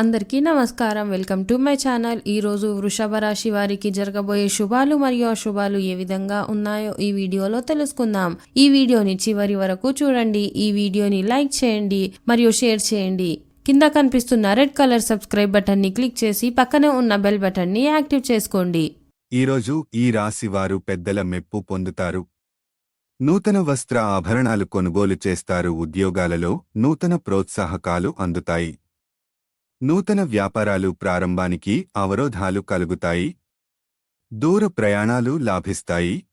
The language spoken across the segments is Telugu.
అందరికీ నమస్కారం. Welcome to my channel. ఈ రోజు వృషభ రాశి వారికి జరగబోయే శుభాలు మరియు అశుభాలు ఏ విధంగా ఉన్నాయో ఈ వీడియోలో తెలుసుకుందాం. ఈ వీడియోని చివరి వరకు చూడండి. ఈ వీడియోని లైక్ చేయండి మరియు షేర్ చేయండి. కింద కనిపిస్తున్న రెడ్ కలర్ సబ్స్క్రైబ్ బటన్ని క్లిక్ చేసి పక్కనే ఉన్న బెల్ బటన్ని యాక్టివ్ చేసుకోండి. ఈరోజు ఈ రాశి వారు పెద్దల మెప్పు పొందుతారు. నూతన వస్త్ర ఆభరణాలు కొనుగోలు చేస్తారు. ఉద్యోగాలలో నూతన ప్రోత్సాహకాలు అందుతాయి. నూతన వ్యాపారాలు ప్రారంభానికి అవరోధాలు కలుగుతాయి. దూర ప్రయాణాలు లాభిస్తాయి.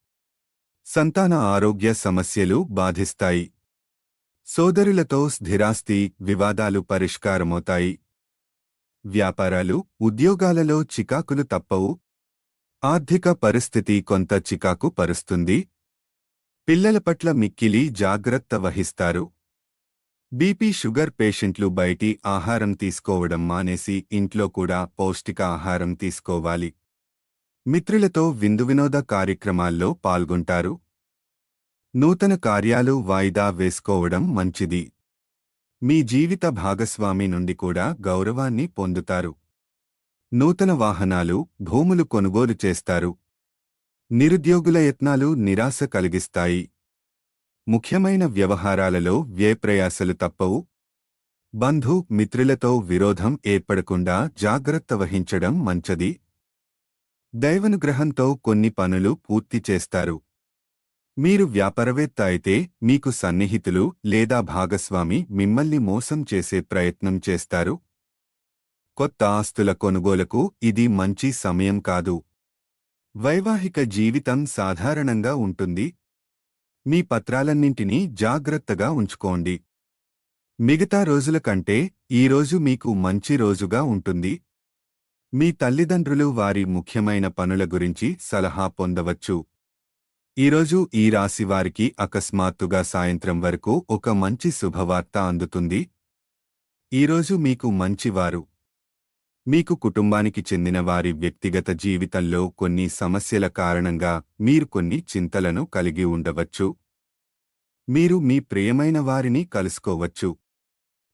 సంతాన ఆరోగ్య సమస్యలు బాధిస్తాయి. సోదరులతో స్థిరాస్తి వివాదాలు పరిష్కారమవుతాయి. వ్యాపారాలు ఉద్యోగాలలో చికాకులు తప్పవు. ఆర్థిక పరిస్థితి కొంత చికాకు పరుస్తుంది. పిల్లల పట్ల మిక్కిలి జాగ్రత్త వహిస్తారు. బీపీ షుగర్ పేషెంట్లు బయటి ఆహారం తీసుకోవడం మానేసి ఇంట్లో కూడా పౌష్టిక ఆహారం తీసుకోవాలి. మిత్రులతో విందు వినోద కార్యక్రమాల్లో పాల్గొంటారు. నూతన కార్యాలు వాయిదా వేసుకోవడం మంచిది. మీ జీవిత భాగస్వామి నుండి కూడా గౌరవాన్ని పొందుతారు. నూతన వాహనాలు భూములు కొనుగోలు చేస్తారు. నిరుద్యోగుల యత్నాలు నిరాశ కలిగిస్తాయి. ముఖ్యమైన వ్యవహారాలలో వ్యయప్రయాసలు తప్పవు. బంధు మిత్రులతో విరోధం ఏర్పడకుండా జాగ్రత్త వహించడం మంచది. దైవనుగ్రహంతో కొన్ని పనులు పూర్తి చేస్తారు. మీరు వ్యాపారవేత్త అయితే మీకు సన్నిహితులు లేదా భాగస్వామి మిమ్మల్ని మోసం చేసే ప్రయత్నం చేస్తారు. కొత్త ఆస్తుల కొనుగోలకు ఇది మంచి సమయం కాదు. వైవాహిక జీవితం సాధారణంగా ఉంటుంది. మీ పత్రాలన్నింటినీ జాగ్రత్తగా ఉంచుకోండి. మిగతా రోజుల కంటే ఈరోజు మీకు మంచి రోజుగా ఉంటుంది. మీ తల్లిదండ్రులు వారి ముఖ్యమైన పనుల గురించి సలహా పొందవచ్చు. ఈరోజు ఈ రాశి వారికి అకస్మాత్తుగా సాయంత్రం వరకు ఒక మంచి శుభవార్త అందుతుంది. ఈరోజు మీకు మంచివారు. మీకు కుటుంబానికి చెందిన వారి వ్యక్తిగత జీవితంలో కొన్ని సమస్యల కారణంగా మీరు కొన్ని చింతలను కలిగి ఉండవచ్చు. మీరు మీ ప్రియమైన వారిని కలుసుకోవచ్చు.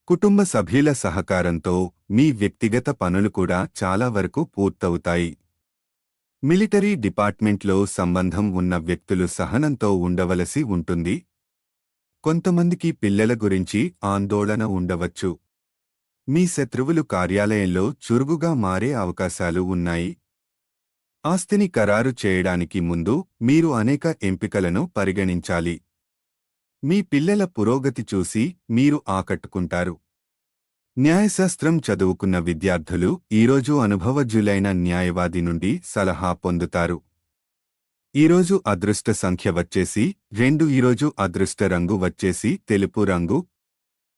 కుటుంబ సభ్యుల సహకారంతో మీ వ్యక్తిగత పనులు కూడా చాలా వరకు పూర్తవుతాయి. మిలిటరీ డిపార్ట్మెంట్లో సంబంధం ఉన్న వ్యక్తులు సహనంతో ఉండవలసి ఉంటుంది. కొంతమందికి పిల్లల గురించి ఆందోళన ఉండవచ్చు. మీ శత్రువులు కార్యాలయంలో చురుగుగా మారే అవకాశాలు ఉన్నాయి. ఆస్తిని ఖరారు చేయడానికి ముందు మీరు అనేక ఎంపికలను పరిగణించాలి. మీ పిల్లల పురోగతి చూసి మీరు ఆకట్టుకుంటారు. న్యాయశాస్త్రం చదువుకున్న విద్యార్థులు ఈరోజు అనుభవజ్ఞులైన న్యాయవాది నుండి సలహా పొందుతారు. ఈరోజు అదృష్ట సంఖ్య వచ్చేసి రెండు ఈరోజు అదృష్ట రంగు వచ్చేసి తెలుపు రంగు